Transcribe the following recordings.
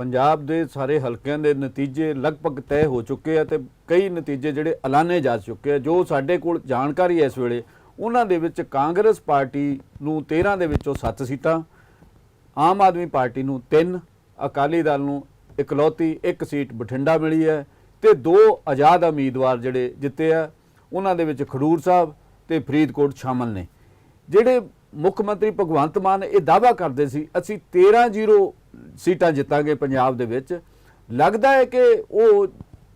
ਪੰਜਾਬ ਦੇ ਸਾਰੇ ਹਲਕਿਆਂ ਦੇ ਨਤੀਜੇ ਲਗਭਗ ਤੈਅ ਹੋ ਚੁੱਕੇ ਆ ਤੇ ਕਈ ਨਤੀਜੇ ਜਿਹੜੇ ਐਲਾਨੇ ਜਾ ਚੁੱਕੇ ਆ, ਜੋ ਸਾਡੇ ਕੋਲ ਜਾਣਕਾਰੀ ਹੈ ਇਸ ਵੇਲੇ, ਉਹਨਾਂ ਦੇ ਵਿੱਚ ਕਾਂਗਰਸ ਪਾਰਟੀ ਨੂੰ 13 ਦੇ ਵਿੱਚੋਂ 7 ਸੀਟਾਂ, ਆਮ ਆਦਮੀ ਪਾਰਟੀ ਨੂੰ 3 ਅਕਾਲੀ ਦਲ ਨੂੰ ਇਕਲੌਤੀ ਇੱਕ ਸੀਟ ਬਠਿੰਡਾ ਮਿਲੀ ਹੈ ਤੇ ਦੋ ਆਜ਼ਾਦ ਉਮੀਦਵਾਰ ਜਿਹੜੇ ਜਿੱਤੇ ਆ, ਉਹਨਾਂ ਦੇ ਵਿੱਚ ਖਡੂਰ ਸਾਹਿਬ ਤੇ ਫਰੀਦਕੋਟ ਸ਼ਾਮਲ ਨੇ। ਜਿਹੜੇ ਮੁੱਖ ਮੰਤਰੀ ਭਗਵੰਤ ਮਾਨ ਇਹ ਦਾਅਵਾ ਕਰਦੇ ਸੀ, ਅਸੀਂ 13-0 ਸੀਟਾਂ ਜਿੱਤਾਂਗੇ ਪੰਜਾਬ ਦੇ ਵਿੱਚ, ਲੱਗਦਾ ਹੈ ਕਿ ਉਹ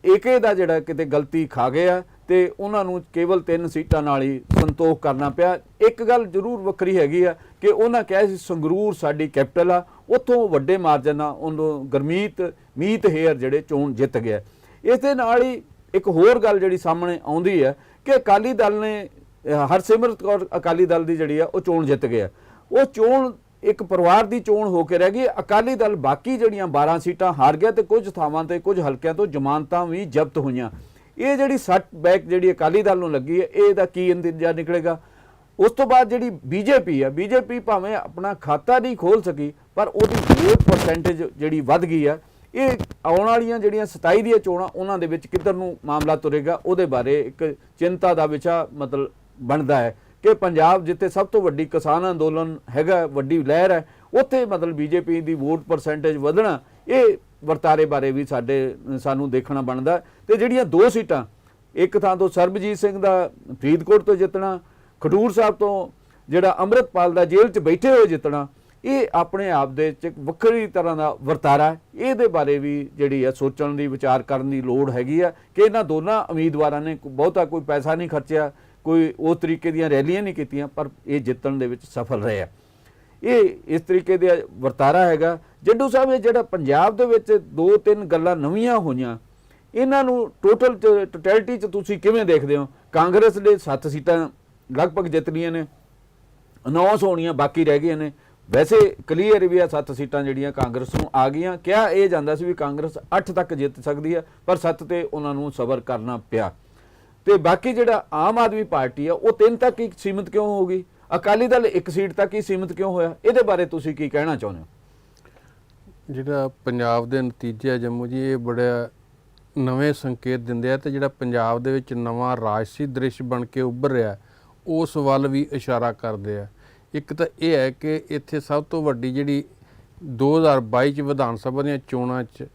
ਏਕੇ ਦਾ ਜਿਹੜਾ ਕਿਤੇ ਗਲਤੀ ਖਾ ਗਏ ਆ ਤੇ ਉਹਨਾਂ ਨੂੰ ਕੇਵਲ ਤਿੰਨ ਸੀਟਾਂ ਨਾਲ ਹੀ ਸੰਤੋਖ ਕਰਨਾ ਪਿਆ। ਇੱਕ ਗੱਲ ਜ਼ਰੂਰ ਵੱਖਰੀ ਹੈਗੀ ਆ ਕਿ ਉਹਨਾਂ ਕਿਹਾ ਸੀ ਸੰਗਰੂਰ ਸਾਡੀ ਕੈਪੀਟਲ ਆ, ਉੱਥੋਂ ਵੱਡੇ ਮਾਰਜਨ ਨਾਲ ਉਹਨੂੰ ਗਰਮੀਤ, ਮੀਤ ਹੇਅਰ ਜਿਹੜੇ ਚੋਣ ਜਿੱਤ ਗਿਆ ਇਸ ਦੇ ਨਾਲ ਹੀ ਇੱਕ ਹੋਰ ਗੱਲ ਜਿਹੜੀ ਸਾਹਮਣੇ ਆਉਂਦੀ ਹੈ ਕਿ ਅਕਾਲੀ ਦਲ ਨੇ ਹਰਸਿਮਰਤ ਕੌਰ ਅਕਾਲੀ ਦਲ ਦੀ ਜਿਹੜੀ ਆ, ਉਹ ਚੋਣ ਜਿੱਤ ਗਿਆ ਉਹ ਚੋਣ ਇੱਕ ਪਰਿਵਾਰ ਦੀ ਚੋਣ ਹੋ ਕੇ ਰਹਿ ਗਈ। ਅਕਾਲੀ ਦਲ ਬਾਕੀ ਜਿਹੜੀਆਂ 12 ਸੀਟਾਂ ਹਾਰ ਗਿਆ ਤੇ ਕੁਝ ਥਾਵਾਂ ਤੇ ਕੁਝ ਹਲਕਿਆਂ ਤੋਂ ਜ਼ਮਾਨਤਾਂ ਵੀ ਜ਼ਬਤ ਹੋਈਆਂ। ਇਹ ਜਿਹੜੀ ਸੱਟ ਬੈਕ ਜਿਹੜੀ ਅਕਾਲੀ ਦਲ ਨੂੰ ਲੱਗੀ ਹੈ, ਇਹਦਾ ਕੀ ਨਤੀਜਾ ਨਿਕਲੇਗਾ? ਉਸ ਤੋਂ ਬਾਅਦ ਜਿਹੜੀ ਬੀਜੇਪੀ ਹੈ, ਬੀਜੇਪੀ ਭਾਵੇਂ ਆਪਣਾ ਖਾਤਾ ਨਹੀਂ ਖੋਲ ਸਕੀ, ਪਰ ਉਹਦੀ ਵੋਟ ਪਰਸੈਂਟੇਜ ਜਿਹੜੀ ਵੱਧ ਗਈ ਹੈ, ਇਹ ਆਉਣ ਵਾਲੀਆਂ ਜਿਹੜੀਆਂ 27 ਦੀਆਂ ਚੋਣਾਂ, ਉਹਨਾਂ ਦੇ ਵਿੱਚ ਕਿੱਧਰ ਨੂੰ ਮਾਮਲਾ ਤੁਰੇਗਾ? ਉਹਦੇ ਬਾਰੇ ਇੱਕ ਚਿੰਤਾ ਦਾ ਵਿਸ਼ਾ ਮਤਲਬ ਬਣਦਾ ਹੈ। ਕਿ ਪੰਜਾਬ ਜਿੱਥੇ ਸਭ ਤੋਂ ਵੱਡੀ ਕਿਸਾਨ ਅੰਦੋਲਨ ਹੈਗਾ, ਵੱਡੀ ਲਹਿਰ ਹੈ, ਉੱਥੇ ਮਤਲਬ ਬੀਜੇਪੀ ਦੀ ਵੋਟ ਪਰਸੈਂਟੇਜ ਵਧਣਾ, ਇਹ ਵਰਤਾਰੇ ਬਾਰੇ ਵੀ ਸਾਡੇ, ਸਾਨੂੰ ਦੇਖਣਾ ਬਣਦਾ ਹੈ। ਤੇ ਜਿਹੜੀਆਂ ਦੋ ਸੀਟਾਂ, ਇੱਕ ਥਾਂ ਤੋਂ ਸਰਬਜੀਤ ਸਿੰਘ ਦਾ ਫਰੀਦਕੋਟ ਤੋਂ ਜਿੱਤਣਾ, ਖਡੂਰ ਸਾਹਿਬ ਤੋਂ ਜਿਹੜਾ ਅੰਮ੍ਰਿਤਪਾਲ ਦਾ ਜੇਲ੍ਹ 'ਚ ਬੈਠੇ ਹੋਏ ਜਿੱਤਣਾ, ਇਹ ਆਪਣੇ ਆਪ ਦੇ ਚ ਵੱਖਰੀ ਤਰ੍ਹਾਂ ਦਾ ਵਰਤਾਰਾ ਇਹਦੇ ਬਾਰੇ ਵੀ ਜਿਹੜੀ ਹੈ ਸੋਚਣ ਦੀ, ਵਿਚਾਰ ਕਰਨ ਦੀ ਲੋੜ ਹੈਗੀ ਆ ਕਿ ਇਹਨਾਂ ਦੋਨਾਂ ਉਮੀਦਵਾਰਾਂ ਨੇ ਬਹੁਤਾ ਕੋਈ ਪੈਸਾ ਨਹੀਂ ਖਰਚਿਆ ਕੋਈ ਉਸ ਤਰੀਕੇ ਦੀਆਂ ਰੈਲੀਆਂ ਨਹੀਂ ਕੀਤੀਆਂ, ਪਰ ਇਹ ਜਿੱਤਣ ਦੇ ਵਿੱਚ ਸਫਲ ਰਹੇ ਆ। ਇਹ ਇਸ ਤਰੀਕੇ ਦੇ ਵਰਤਾਰਾ ਹੈਗਾ। ਜੱਡੂ ਸਾਹਿਬ ਇਹ ਜਿਹੜਾ ਪੰਜਾਬ ਦੇ ਵਿੱਚ ਦੋ ਤਿੰਨ ਗੱਲਾਂ ਨਵੀਆਂ ਹੋਈਆਂ, ਇਹਨਾਂ ਨੂੰ ਟੋਟਲ ਟੋਟੈਲਿਟੀ ਚ ਤੁਸੀਂ ਕਿਵੇਂ ਦੇਖਦੇ ਹੋ? ਕਾਂਗਰਸ ਦੇ 7 ਸੀਟਾਂ ਲਗਭਗ ਜਿੱਤ ਲਈਆਂ ਨੇ 9 ਹੋਣੀਆਂ ਬਾਕੀ ਰਹਿ ਗਈਆਂ ਨੇ। ਵੈਸੇ ਕਲੀਅਰ ਵੀ ਆ 7 ਸੀਟਾਂ ਜਿਹੜੀਆਂ ਕਾਂਗਰਸ ਨੂੰ ਆ ਗਈਆਂ। ਕਿਹਾ ਇਹ ਜਾਂਦਾ ਸੀ ਵੀ ਕਾਂਗਰਸ 8 ਤੱਕ ਜਿੱਤ ਸਕਦੀ ਹੈ ਪਰ 7 ਤੇ ਉਹਨਾਂ ਨੂੰ ਸਬਰ ਕਰਨਾ ਪਿਆ। ਤੇ ਬਾਕੀ ਜਿਹੜਾ ਆਮ ਆਦਮੀ ਪਾਰਟੀ ਆ, ਉਹ ਤਿੰਨ ਤੱਕ ਹੀ ਸੀਮਿਤ ਕਿਉਂ ਹੋ ਗਈ ਅਕਾਲੀ ਦਲ ਇੱਕ ਸੀਟ ਤੱਕ ਹੀ ਸੀਮਿਤ ਕਿਉਂ ਹੋਇਆ? ਇਹਦੇ ਬਾਰੇ ਤੁਸੀਂ ਕੀ ਕਹਿਣਾ ਚਾਹੁੰਦੇ ਹੋ? ਜਿਹੜਾ ਪੰਜਾਬ ਦੇ ਨਤੀਜੇ ਆ ਜੰਮੂ ਜੀ, ਇਹ ਬੜਾ ਨਵੇਂ ਸੰਕੇਤ ਦਿੰਦੇ ਆ ਤੇ ਜਿਹੜਾ ਪੰਜਾਬ ਦੇ ਵਿੱਚ ਨਵਾਂ ਰਾਜਸੀ ਦ੍ਰਿਸ਼ ਬਣ ਕੇ ਉੱਭਰ ਰਿਹਾ, ਉਸ ਵੱਲ ਵੀ ਇਸ਼ਾਰਾ ਕਰਦੇ ਆ। ਇੱਕ ਤਾਂ ਇਹ ਹੈ ਕਿ ਇੱਥੇ ਸਭ ਤੋਂ ਵੱਡੀ ਜਿਹੜੀ 2022 ਚ ਵਿਧਾਨ ਸਭਾ ਦੀਆਂ ਚੋਣਾਂ 'ਚ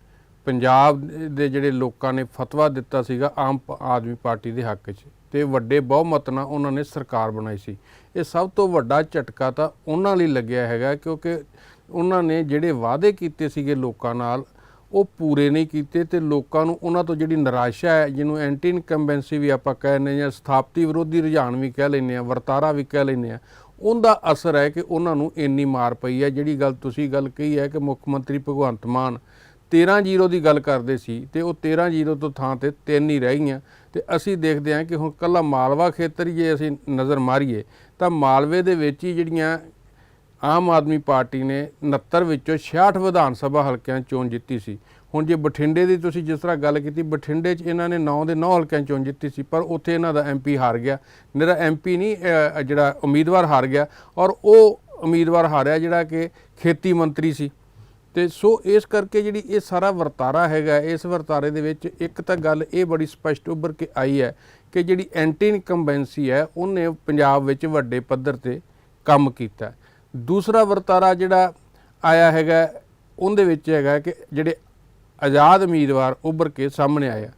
ਪੰਜਾਬ ਦੇ ਜਿਹੜੇ ਲੋਕਾਂ ਨੇ ਫਤਵਾ ਦਿੱਤਾ ਸੀਗਾ ਆਮ ਆਦਮੀ ਪਾਰਟੀ ਦੇ ਹੱਕ 'ਚ ਤੇ ਵੱਡੇ ਬਹੁਮਤ ਨਾਲ ਉਹਨਾਂ ਨੇ ਸਰਕਾਰ ਬਣਾਈ ਸੀ। ਇਹ ਸਭ ਤੋਂ ਵੱਡਾ ਝਟਕਾ ਤਾਂ ਉਹਨਾਂ ਲਈ ਲੱਗਿਆ ਹੈਗਾ ਕਿਉਂਕਿ ਉਹਨਾਂ ਨੇ ਜਿਹੜੇ ਵਾਅਦੇ ਕੀਤੇ ਸੀਗੇ ਲੋਕਾਂ ਨਾਲ, ਉਹ ਪੂਰੇ ਨਹੀਂ ਕੀਤੇ ਤੇ ਲੋਕਾਂ ਨੂੰ ਉਹਨਾਂ ਤੋਂ ਜਿਹੜੀ ਨਿਰਾਸ਼ਾ ਹੈ, ਜਿਹਨੂੰ ਐਂਟੀ ਇਨਕੰਬੈਂਸੀ ਵੀ ਆਪਾਂ ਕਹਿੰਦੇ ਜਾਂ ਸਥਾਪਤੀ ਵਿਰੋਧੀ ਰੁਝਾਨ ਵੀ ਕਹਿ ਲੈਂਦੇ ਆ ਵਰਤਾਰਾ ਵੀ ਕਹਿ ਲੈਂਦੇ ਆ ਉਹਦਾ ਅਸਰ ਹੈ ਕਿ ਉਹਨਾਂ ਨੂੰ ਇੰਨੀ ਮਾਰ ਪਈ ਹੈ। ਜਿਹੜੀ ਗੱਲ ਤੁਸੀਂ ਗੱਲ ਕਹੀ ਹੈ ਕਿ ਮੁੱਖ ਮੰਤਰੀ ਭਗਵੰਤ ਮਾਨ 13-0 ਦੀ ਗੱਲ ਕਰਦੇ ਸੀ ਤੇ ਉਹ 13-0 ਤੋਂ ਥਾਂ ਤੇ ਤਿੰਨ ਹੀ ਰਹਿ ਗਈਆਂ। ਤੇ ਅਸੀਂ ਦੇਖਦੇ ਹਾਂ ਕਿ ਹੁਣ ਕੱਲਾ ਮਾਲਵਾ ਖੇਤਰ ਜੇ ਅਸੀਂ ਨਜ਼ਰ ਮਾਰੀਏ, ਤਾਂ ਮਾਲਵੇ ਦੇ ਵਿੱਚ ਹੀ ਜਿਹੜੀਆਂ ਆਮ ਆਦਮੀ ਪਾਰਟੀ ਨੇ 69 ਵਿੱਚੋਂ 66 ਵਿਧਾਨ ਸਭਾ ਹਲਕਿਆਂ ਚੋਣ ਜਿੱਤੀ ਸੀ। ਹੁਣ ਜੇ ਬਠਿੰਡੇ ਦੀ ਤੁਸੀਂ ਜਿਸ ਤਰ੍ਹਾਂ ਗੱਲ ਕੀਤੀ, ਬਠਿੰਡੇ 'ਚ ਇਹਨਾਂ ਨੇ 9 ਦੇ 9 ਹਲਕਿਆਂ 'ਚ ਚੋਣ ਜਿੱਤੀ ਸੀ, ਪਰ ਉੱਥੇ ਇਹਨਾਂ ਦਾ ਐਮਪੀ ਹਾਰ ਗਿਆ। ਮੇਰਾ ਐਮਪੀ ਨਹੀਂ ਜਿਹੜਾ ਉਮੀਦਵਾਰ ਹਾਰ ਗਿਆ, ਔਰ ਉਹ ਉਮੀਦਵਾਰ ਹਾਰਿਆ ਜਿਹੜਾ ਕਿ ਖੇਤੀ ਮੰਤਰੀ ਸੀ। ਤੇ ਸੋ ਇਸ ਕਰਕੇ ਜਿਹੜੀ ਇਹ ਸਾਰਾ ਵਰਤਾਰਾ ਹੈਗਾ, ਇਸ ਵਰਤਾਰੇ ਦੇ ਵਿੱਚ ਇੱਕ ਤਾਂ ਗੱਲ ਇਹ ਬੜੀ ਸਪਸ਼ਟ ਉੱਭਰ ਕੇ ਆਈ ਹੈ ਕਿ ਜਿਹੜੀ ਐਂਟੀ ਇਨਕੰਬੈਂਸੀ ਹੈ, ਉਹਨੇ ਪੰਜਾਬ ਵਿੱਚ ਵੱਡੇ ਪੱਧਰ ਤੇ ਕੰਮ ਕੀਤਾ। ਦੂਸਰਾ ਵਰਤਾਰਾ ਜਿਹੜਾ ਆਇਆ ਹੈਗਾ, ਉਹਦੇ ਵਿੱਚ ਹੈਗਾ ਕਿ ਜਿਹੜੇ ਆਜ਼ਾਦ ਉਮੀਦਵਾਰ ਉੱਭਰ ਕੇ ਸਾਹਮਣੇ ਆਇਆ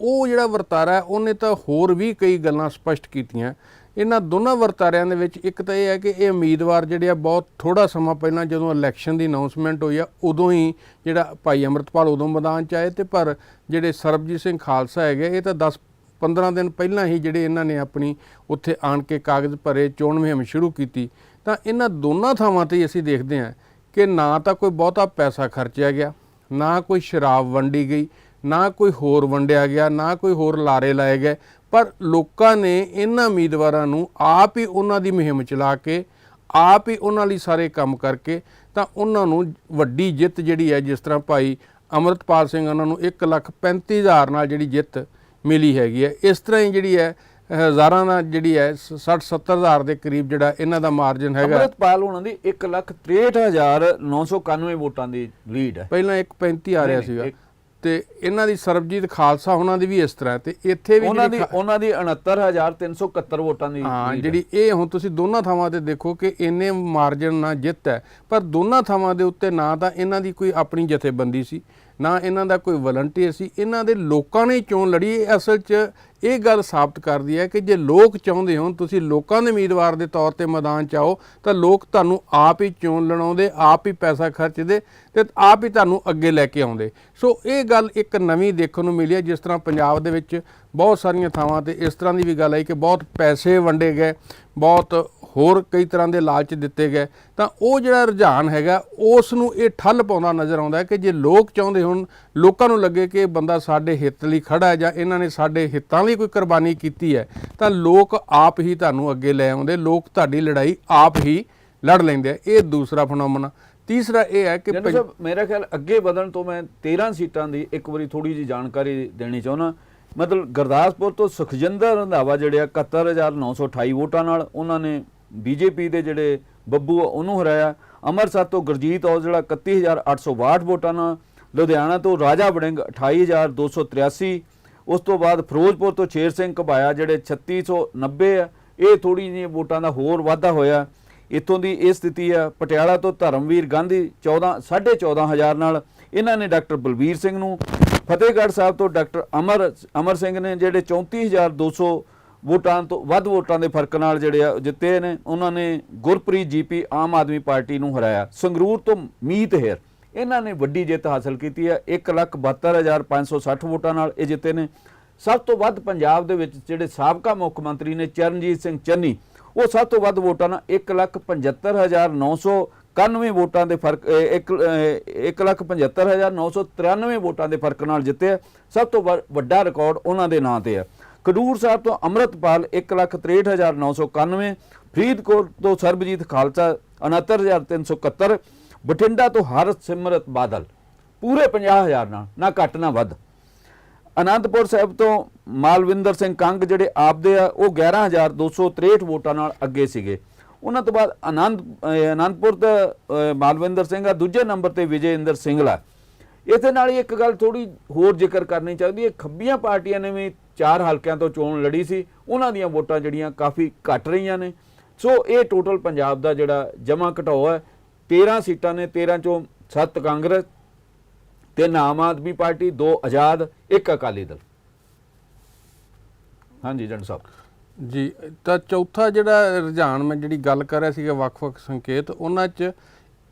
ਉਹ ਜਿਹੜਾ ਵਰਤਾਰਾ ਉਹਨੇ ਤਾਂ ਹੋਰ ਵੀ ਕਈ ਗੱਲਾਂ ਸਪਸ਼ਟ ਕੀਤੀਆਂ। ਇਹਨਾਂ ਦੋਨਾਂ ਵਰਤਾਰਿਆਂ ਦੇ ਵਿੱਚ ਇੱਕ ਤਾਂ ਇਹ ਹੈ ਕਿ ਇਹ ਉਮੀਦਵਾਰ ਜਿਹੜੇ ਆ ਬਹੁਤ ਥੋੜਾ ਸਮਾਂ ਪਹਿਲਾਂ ਜਦੋਂ ਇਲੈਕਸ਼ਨ ਦੀ ਅਨਾਉਂਸਮੈਂਟ ਹੋਈ ਆ, ਉਦੋਂ ਹੀ ਜਿਹੜਾ ਭਾਈ ਅਮਰਤਪਾਲ ਉਦੋਂ ਮੈਦਾਨ ਚ ਆਏ ਤੇ ਪਰ ਜਿਹੜੇ ਸਰਬਜੀਤ ਸਿੰਘ ਖਾਲਸਾ ਹੈਗੇ, ਇਹ ਤਾਂ 10 15 ਦਿਨ ਪਹਿਲਾਂ ਹੀ ਜਿਹੜੇ ਇਹਨਾਂ ਨੇ ਆਪਣੀ ਉੱਥੇ ਆਣ ਕੇ ਕਾਗਜ਼ ਭਰੇ, ਚੋਣ ਮੁਹਿੰਮ ਸ਼ੁਰੂ ਕੀਤੀ, ਤਾਂ ਇਹਨਾਂ ਦੋਨਾਂ ਥਾਵਾਂ ਤੇ ਹੀ ਅਸੀਂ ਦੇਖਦੇ ਹਾਂ ਕਿ ਨਾ ਤਾਂ ਕੋਈ ਬਹੁਤਾ ਪੈਸਾ ਖਰਚਿਆ ਗਿਆ, ਨਾ ਕੋਈ ਸ਼ਰਾਬ ਵੰਡੀ ਗਈ, ਨਾ ਕੋਈ ਹੋਰ ਵੰਡਿਆ ਗਿਆ, ਨਾ ਕੋਈ ਹੋਰ ਲਾਰੇ ਲਾਏ ਗਏ ਪਰ ਲੋਕਾਂ ਨੇ ਇਹਨਾਂ ਉਮੀਦਵਾਰਾਂ ਨੂੰ ਆਪ ਹੀ ਉਹਨਾਂ ਦੀ ਮੁਹਿੰਮ ਚਲਾ ਕੇ ਆਪ ਹੀ ਉਹਨਾਂ ਲਈ ਸਾਰੇ ਕੰਮ ਕਰਕੇ ਤਾਂ ਉਹਨਾਂ ਨੂੰ ਵੱਡੀ ਜਿੱਤ ਜਿਹੜੀ ਹੈ ਜਿਸ ਤਰ੍ਹਾਂ ਭਾਈ ਅਮਰਤਪਾਲ ਸਿੰਘ ਉਹਨਾਂ ਨੂੰ 1 ਲੱਖ 35 ਹਜ਼ਾਰ ਨਾਲ ਜਿਹੜੀ ਜਿੱਤ ਮਿਲੀ ਹੈਗੀ ਹੈ। ਇਸ ਤਰ੍ਹਾਂ ਹੀ ਜਿਹੜੀ ਹੈ ਹਜ਼ਾਰਾਂ ਦਾ ਜਿਹੜੀ ਹੈ 60 70 ਹਜ਼ਾਰ ਦੇ ਕਰੀਬ ਜਿਹੜਾ ਇਹਨਾਂ ਦਾ ਮਾਰਜਨ ਹੈਗਾ। ਅੰਮ੍ਰਿਤਪਾਲ ਉਹਨਾਂ ਦੀ 163991 ਵੋਟਾਂ ਦੀ ਲੀਡ ਹੈ। ਪਹਿਲਾਂ 135 ਆ ਰਿਹਾ ਸੀਗਾ। ਤੇ ਇਹਨਾਂ ਦੀ ਸਰਬਜੀਤ ਖਾਲਸਾ ਉਹਨਾਂ ਦੀ ਵੀ ਇਸ ਤਰ੍ਹਾਂ ਤੇ ਇੱਥੇ ਵੀ ਉਹਨਾਂ ਦੀ ਉਹਨਾਂ ਦੀ 69371 ਵੋਟਾਂ ਦੀ ਹਾਂ। ਜਿਹੜੀ ਇਹ ਹੁਣ ਤੁਸੀਂ ਦੋਨਾਂ ਥਾਵਾਂ ਤੇ ਦੇਖੋ ਕਿ ਇੰਨੇ ਮਾਰਜਨ ਨਾਲ ਜਿੱਤ ਹੈ ਪਰ ਦੋਨਾਂ ਥਾਵਾਂ ਦੇ ਉੱਤੇ ਨਾ ਤਾਂ ਇਹਨਾਂ ਦੀ ਕੋਈ ਆਪਣੀ ਜਥੇਬੰਦੀ ਸੀ ਨਾ ਇਹਨਾਂ ਦਾ ਕੋਈ ਵਲੰਟੀਅਰ ਸੀ ਇਹਨਾਂ ਦੇ ਲੋਕਾਂ ਨੇ ਚੋਣ ਲੜੀ ਅਸਲ 'ਚ ਇਹ ਗੱਲ ਸਾਬਤ ਕਰਦੀ ਹੈ ਕਿ ਜੇ ਲੋਕ ਚਾਹੁੰਦੇ ਹੋਣ, ਤੁਸੀਂ ਲੋਕਾਂ ਦੇ ਉਮੀਦਵਾਰ ਦੇ ਤੌਰ ਤੇ ਮੈਦਾਨ 'ਚ ਆਓ, ਤਾਂ ਲੋਕ ਤੁਹਾਨੂੰ ਆਪ ਹੀ ਚੋਣ ਲੜਾਉਂਦੇ, ਆਪ ਹੀ ਪੈਸਾ ਖਰਚਦੇ ਤੇ ਆਪ ਹੀ ਤੁਹਾਨੂੰ ਅੱਗੇ ਲੈ ਕੇ ਆਉਂਦੇ। ਸੋ ਇਹ ਗੱਲ ਇੱਕ ਨਵੀਂ ਦੇਖਣ ਨੂੰ ਮਿਲੀ ਹੈ, ਜਿਸ ਤਰ੍ਹਾਂ ਪੰਜਾਬ ਦੇ ਵਿੱਚ ਬਹੁਤ ਸਾਰੀਆਂ ਥਾਵਾਂ ਤੇ ਇਸ ਤਰ੍ਹਾਂ ਦੀ ਵੀ ਗੱਲ ਆਈ ਕਿ ਬਹੁਤ ਪੈਸੇ ਵੰਡੇ ਗਏ, ਬਹੁਤ ਹੋਰ ਕਈ ਤਰ੍ਹਾਂ ਦੇ ਲਾਲਚ ਦਿੱਤੇ ਗਏ। ਤਾਂ ਉਹ ਜਿਹੜਾ ਰੁਝਾਨ ਹੈਗਾ, ਉਸ ਨੂੰ ਇਹ ਠੱਲ ਪਾਉਂਦਾ ਨਜ਼ਰ ਆਉਂਦਾ ਕਿ ਜੇ ਲੋਕ ਚਾਹੁੰਦੇ ਹੋਣ, ਲੋਕਾਂ ਨੂੰ ਲੱਗੇ ਕਿ ਇਹ ਬੰਦਾ ਸਾਡੇ ਹਿੱਤ ਲਈ ਖੜਾ ਹੈ ਜਾਂ ਇਹਨਾਂ ਨੇ ਸਾਡੇ ਹਿੱਤਾਂ ਲਈ ਕੋਈ ਕੁਰਬਾਨੀ ਕੀਤੀ ਹੈ ਤਾਂ ਲੋਕ ਆਪ ਹੀ ਤੁਹਾਨੂੰ ਅੱਗੇ ਲੈ ਆਉਂਦੇ ਲੋਕ ਤੁਹਾਡੀ ਲੜਾਈ ਆਪ ਹੀ ਲੜ ਲੈਂਦੇ ਆ। ਇਹ ਦੂਸਰਾ ਫਨੋਮਨਾ ਤੀਸਰਾ ਇਹ ਹੈ ਕਿ ਸਾਹਿਬ ਮੇਰਾ ਖਿਆਲ ਅੱਗੇ ਵਧਣ ਤੋਂ ਮੈਂ 13 ਸੀਟਾਂ ਦੀ ਇੱਕ ਵਾਰੀ ਥੋੜੀ ਜੀ ਜਾਣਕਾਰੀ ਦੇਣੀ ਚਾਹੁੰਦਾ। ਮਤਲਬ ਗੁਰਦਾਸਪੁਰ ਤੋਂ ਸੁਖਜਿੰਦਰ ਰੰਧਾਵਾ ਜਿਹੜੇ ਆ 71928 ਵੋਟਾਂ ਨਾਲ ਉਹਨਾਂ ਨੇ ਬੀਜੇਪੀ ਦੇ ਜਿਹੜੇ ਬੱਬੂ ਉਹਨੂੰ ਹਰਾਇਆ। ਅੰਮ੍ਰਿਤਸਰ ਤੋਂ ਗੁਰਜੀਤ ਜਿਹੜਾ 31862 ਵੋਟਾਂ ਨਾਲ ਲੁਧਿਆਣਾ ਤੋਂ ਰਾਜਾ ਵੜਿੰਗ 28283 ਉਸ ਤੋਂ ਬਾਅਦ ਫਿਰੋਜ਼ਪੁਰ ਤੋਂ ਸ਼ੇਰ ਸਿੰਘ ਘਬਾਇਆ, ਜਿਹੜੇ 3690 ਆ, ਇਹ ਥੋੜੀ ਜਿਹੀ ਵੋਟਾਂ ਦਾ ਹੋਰ ਵਾਧਾ ਹੋਇਆ। ਇੱਥੋਂ ਦੀ ਇਹ ਸਥਿਤੀ ਆ, ਪਟਿਆਲਾ ਤੋਂ ਧਰਮਵੀਰ ਗਾਂਧੀ 14 14500 ਨਾਲ ਇਹਨਾਂ ਨੇ ਡਾਕਟਰ ਬਲਬੀਰ ਸਿੰਘ ਨੂੰ, ਫਤਿਹਗੜ੍ਹ ਸਾਹਿਬ ਤੋਂ ਡਾਕਟਰ ਅਮਰ ਅਮਰ ਸਿੰਘ ਨੇ ਜਿਹੜੇ 34200 ਵੋਟਾਂ ਤੋਂ, ਵੱਧ ਵੋਟਾਂ ਦੇ ਫ਼ਰਕ ਨਾਲ ਜਿਹੜੇ ਆ ਜਿੱਤੇ ਨੇ, ਉਹਨਾਂ ਨੇ ਗੁਰਪ੍ਰੀਤ ਜੀਪੀ ਆਮ ਆਦਮੀ ਪਾਰਟੀ ਨੂੰ ਹਰਾਇਆ। ਸੰਗਰੂਰ ਤੋਂ ਮੀਤ ਹੇਰ ਇਹਨਾਂ ਨੇ ਵੱਡੀ ਜਿੱਤ ਹਾਸਲ ਕੀਤੀ ਹੈ। 172560 ਵੋਟਾਂ ਨਾਲ ਇਹ ਜਿੱਤੇ ਨੇ। ਸਭ ਤੋਂ ਵੱਧ ਪੰਜਾਬ ਦੇ ਵਿੱਚ ਜਿਹੜੇ ਸਾਬਕਾ ਮੁੱਖ ਮੰਤਰੀ ਨੇ ਚਰਨਜੀਤ ਸਿੰਘ ਚੰਨੀ, ਉਹ ਸਭ ਤੋਂ ਵੱਧ ਵੋਟਾਂ ਨਾਲ 175991 ਵੋਟਾਂ ਦੇ ਫ਼ਰਕ 175993 ਵੋਟਾਂ ਦੇ ਫ਼ਰਕ ਨਾਲ ਜਿੱਤੇ ਆ। ਸਭ ਤੋਂ ਵੱ- ਵੱਡਾ ਰਿਕਾਰਡ ਉਹਨਾਂ ਦੇ ਨਾਂ ਤੇ ਹੈ। ਖਡੂਰ ਸਾਹਿਬ ਤੋਂ ਅੰਮ੍ਰਿਤਪਾਲ 163991 ਫਰੀਦਕੋਟ ਤੋਂ ਸਰਬਜੀਤ ਖਾਲਸਾ 69371 ਬਠਿੰਡਾ ਤੋਂ ਹਰਸਿਮਰਤ ਬਾਦਲ, ਪੂਰੇ 50000 ਨਾਲ, ਨਾ ਘੱਟ, ਨਾ ਵੱਧ। ਅਨੰਦਪੁਰ ਸਾਹਿਬ ਤੋਂ ਮਾਲਵਿੰਦਰ ਸਿੰਘ ਕੰਗ ਜਿਹੜੇ ਆਪਦੇ ਆ, ਉਹ 11263 ਵੋਟਾਂ ਨਾਲ ਅੱਗੇ ਸੀਗੇ। ਉਹਨਾਂ ਤੋਂ ਬਾਅਦ ਆਨੰਦ ਅਹ ਆਨੰਦਪੁਰ ਦਾ ਮਾਲਵਿੰਦਰ ਸਿੰਘ ਆ, ਦੂਜੇ ਨੰਬਰ ਤੇ ਵਿਜੇਂਦਰ ਸਿੰਘਲਾ ਇਸੇ ਨਾਲ ਹੀ ਇੱਕ ਗੱਲ ਥੋੜੀ ਹੋਰ ਜ਼ਿਕਰ ਕਰਨੀ ਚਾਹੀਦੀ ਹੈ, ਖੱਬੀਆਂ ਪਾਰਟੀਆਂ ਨੇ ਵੀ ਚਾਰ ਹਲਕਿਆਂ ਤੋਂ ਚੋਣ ਲੜੀ ਸੀ, ਉਹਨਾਂ ਦੀਆਂ ਵੋਟਾਂ ਜਿਹੜੀਆਂ ਕਾਫੀ ਘਟ ਰਹੀਆਂ ਨੇ। ਸੋ ਇਹ ਟੋਟਲ ਪੰਜਾਬ ਦਾ ਜਿਹੜਾ ਜਮਾ ਘਟਾਓ ਹੈ 13 ਸੀਟਾਂ ਨੇ 13 ਚੋਂ 7 ਕਾਂਗਰਸ, ਤਿੰਨ ਆਮ ਆਦਮੀ ਪਾਰਟੀ, ਦੋ ਆਜ਼ਾਦ, ਇੱਕ ਅਕਾਲੀ ਦਲ। ਹਾਂਜੀ ਜੰਡ ਸਾਹਿਬ। ਜੀ, ਤਾਂ ਚੌਥਾ ਜਿਹੜਾ ਰੁਝਾਨ ਮੈਂ ਜਿਹੜੀ ਗੱਲ ਕਰ ਰਿਹਾ ਸੀਗਾ ਵੱਖ-ਵੱਖ ਸੰਕੇਤ, ਉਹਨਾਂ 'ਚ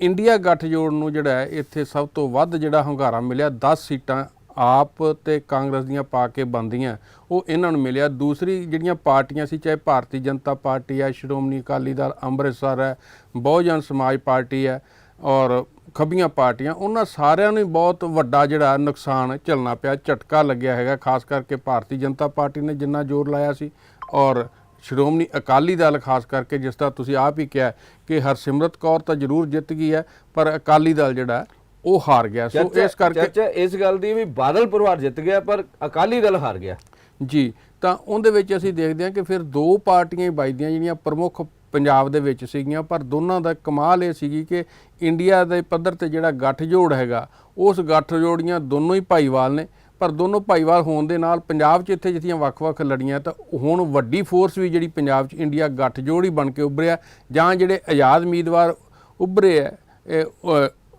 ਇੰਡੀਆ ਗੱਠਜੋੜ ਨੂੰ ਜਿਹੜਾ ਇੱਥੇ ਸਭ ਤੋਂ ਵੱਧ ਜਿਹੜਾ ਹੰਗਾਰਾ ਮਿਲਿਆ 10 ਸੀਟਾਂ ਆਪ ਤੇ ਕਾਂਗਰਸ ਦੀਆਂ ਪਾ ਕੇ ਬੰਦੀਆਂ, ਉਹ ਇਹਨਾਂ ਨੂੰ ਮਿਲਿਆ। ਦੂਸਰੀ ਜਿਹੜੀਆਂ ਪਾਰਟੀਆਂ ਸੀ, ਚਾਹੇ ਭਾਰਤੀ ਜਨਤਾ ਪਾਰਟੀ ਹੈ, ਸ਼੍ਰੋਮਣੀ ਅਕਾਲੀ ਦਲ ਅੰਮ੍ਰਿਤਸਰ ਹੈ, ਬਹੁਜਨ ਸਮਾਜ ਪਾਰਟੀ ਹੈ ਔਰ ਖੱਬੀਆਂ ਪਾਰਟੀਆਂ, ਉਹਨਾਂ ਸਾਰਿਆਂ ਨੂੰ ਬਹੁਤ ਵੱਡਾ ਜਿਹੜਾ ਨੁਕਸਾਨ ਝੱਲਣਾ ਪਿਆ, ਝਟਕਾ ਲੱਗਿਆ ਹੈਗਾ। ਖਾਸ ਕਰਕੇ ਭਾਰਤੀ ਜਨਤਾ ਪਾਰਟੀ ਨੇ ਜਿੰਨਾ ਜ਼ੋਰ ਲਾਇਆ ਸੀ ਔਰ ਸ਼੍ਰੋਮਣੀ ਅਕਾਲੀ ਦਲ, ਖਾਸ ਕਰਕੇ ਜਿਸ ਤਰ੍ਹਾਂ ਤੁਸੀਂ ਆਪ ਹੀ ਕਿਹਾ ਕਿ ਹਰਸਿਮਰਤ ਕੌਰ ਤਾਂ ਜ਼ਰੂਰ ਜਿੱਤ ਗਈ ਹੈ, ਪਰ ਅਕਾਲੀ ਦਲ ਜਿਹੜਾ ਉਹ ਹਾਰ ਗਿਆ। ਸੋ ਇਸ ਕਰਕੇ ਚਰਚਾ ਇਸ ਗੱਲ ਦੀ ਵੀ ਬਾਦਲ ਪਰਿਵਾਰ ਜਿੱਤ ਗਿਆ ਪਰ ਅਕਾਲੀ ਦਲ ਹਾਰ ਗਿਆ। ਜੀ ਤਾਂ ਉਹਦੇ ਵਿੱਚ ਅਸੀਂ ਦੇਖਦੇ ਹਾਂ ਕਿ ਫਿਰ ਦੋ ਪਾਰਟੀਆਂ ਹੀ ਵੱਜਦੀਆਂ ਜਿਹੜੀਆਂ ਪ੍ਰਮੁੱਖ ਪੰਜਾਬ ਦੇ ਵਿੱਚ ਸੀਗੀਆਂ ਪਰ ਦੋਨਾਂ ਦਾ ਕਮਾਲ ਇਹ ਸੀਗੀ ਕਿ ਇੰਡੀਆ ਦੇ ਪੱਧਰ ਤੇ ਜਿਹੜਾ ਗੱਠਜੋੜ ਹੈਗਾ ਉਸ ਗੱਠਜੋੜੀਆਂ ਦੋਨੋਂ ਹੀ ਭਾਈਵਾਲ ਨੇ। ਪਰ ਦੋਨੋਂ ਭਾਈਵਾਲ ਹੋਣ ਦੇ ਨਾਲ ਪੰਜਾਬ 'ਚ ਇੱਥੇ ਜਿੱਥੀਆਂ ਵੱਖ-ਵੱਖ ਲੜੀਆਂ ਤਾਂ ਹੁਣ ਵੱਡੀ ਫੋਰਸ ਵੀ ਜਿਹੜੀ ਪੰਜਾਬ 'ਚ ਇੰਡੀਆ ਗੱਠਜੋੜ ਹੀ ਬਣ ਕੇ ਉੱਭਰਿਆ ਜਾਂ ਜਿਹੜੇ ਆਜ਼ਾਦ ਉਮੀਦਵਾਰ ਉੱਭਰੇ ਆ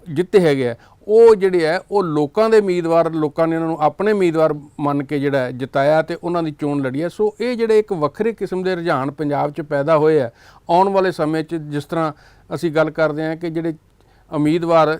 ਜਿੱਤੇ ਹੈਗੇ ਆ, ਉਹ ਜਿਹੜੇ ਆ, ਉਹ ਲੋਕਾਂ ਦੇ ਉਮੀਦਵਾਰ, ਲੋਕਾਂ ਨੇ ਉਹਨਾਂ ਨੂੰ ਆਪਣੇ ਉਮੀਦਵਾਰ ਮੰਨ ਕੇ ਜਿਹੜਾ ਜਿਤਾਇਆ ਤੇ ਉਹਨਾਂ ਦੀ ਚੋਣ ਲੜੀ ਹੈ। ਸੋ ਇਹ ਜਿਹੜੇ ਇੱਕ ਵੱਖਰੇ ਕਿਸਮ ਦੇ ਰੁਝਾਨ ਪੰਜਾਬ 'ਚ ਪੈਦਾ ਹੋਏ ਆ, ਆਉਣ ਵਾਲੇ ਸਮੇਂ 'ਚ ਜਿਸ ਤਰ੍ਹਾਂ ਅਸੀਂ ਗੱਲ ਕਰਦੇ ਹਾਂ ਕਿ ਜਿਹੜੇ ਉਮੀਦਵਾਰ